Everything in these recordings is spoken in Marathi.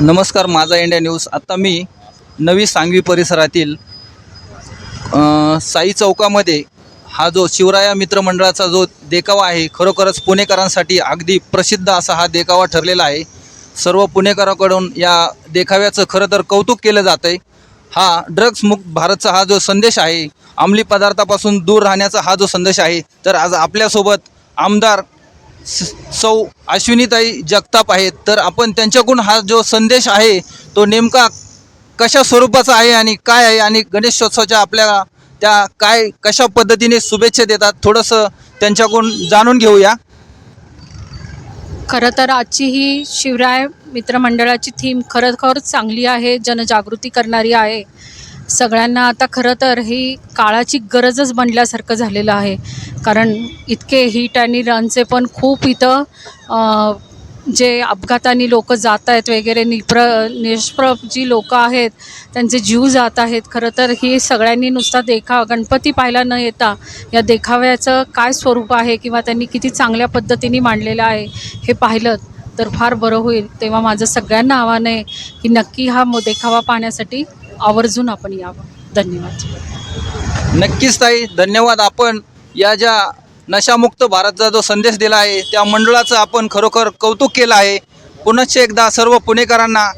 नमस्कार माझा इंडिया न्यूज. आता मी नवी सांगवी परिसरातील साई चौकामध्ये हा जो शिवराया मित्रमंडळाचा जो देखावा आहे खरोखरच पुणेकरांसाठी अगदी प्रसिद्ध असा हा देखावा ठरलेला आहे. सर्व पुणेकरांकडून या देखाव्याचं खरं तर कौतुक केलं जातं आहे हा ड्रग्स मुक्त भारतचा हा जो संदेश आहे अंमली पदार्थापासून दूर राहण्याचा हा जो संदेश आहे तर आज आपल्यासोबत आमदार स- सौ अश्विनीताई जगताप आहेत. तर आपण त्यांच्याकडून हा जो संदेश आहे तो नेमका कशा स्वरूपाचा आहे आणि काय आहे आणि गणेशोत्सवाच्या आपल्या त्या काय कशा पद्धतीने शुभेच्छा देतात थोडंसं त्यांच्याकडून जाणून घेऊया. खरं तर आजची ही शिवराय मित्रमंडळाची थीम खरोखर चांगली आहे जनजागृती करणारी आहे. सगळ्यांना आता खरं तर ही काळाची गरजच बनल्यासारखं झालेलं आहे. कारण इतके हिट आणि रनचे पण खूप इथं जे अपघाताने लोक जात आहेत वगैरे निप्र निष्प्रभ जी लोकं आहेत त्यांचे जीव जात आहेत खरं तर ही सगळ्यांनी नुसता देखावा गणपती पाहायला न येता या देखाव्याचं काय स्वरूप आहे किंवा त्यांनी किती चांगल्या पद्धतीने मांडलेलं आहे हे पाहिलं तर फार बरं होईल. तेव्हा माझं सगळ्यांना आव्हान आहे की नक्की हा देखावा पाहण्यासाठी आवर्जून आपण यावं. धन्यवाद. नक्कीच ताई धन्यवाद. आपण या ज्या नशामुक्त भारतचा जो संदेश दिला आहे त्या मंडळाचं आपण खरोखर कौतुक केलं आहे. पुनश्च एकदा सर्व पुणेकरांना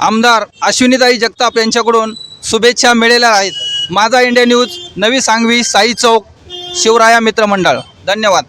आमदार अश्विनीताई जगताप यांच्याकडून शुभेच्छा मिळाल्या आहेत. माझा इंडिया न्यूज नवी सांगवी साई चौक शिवराया मित्रमंडळ धन्यवाद.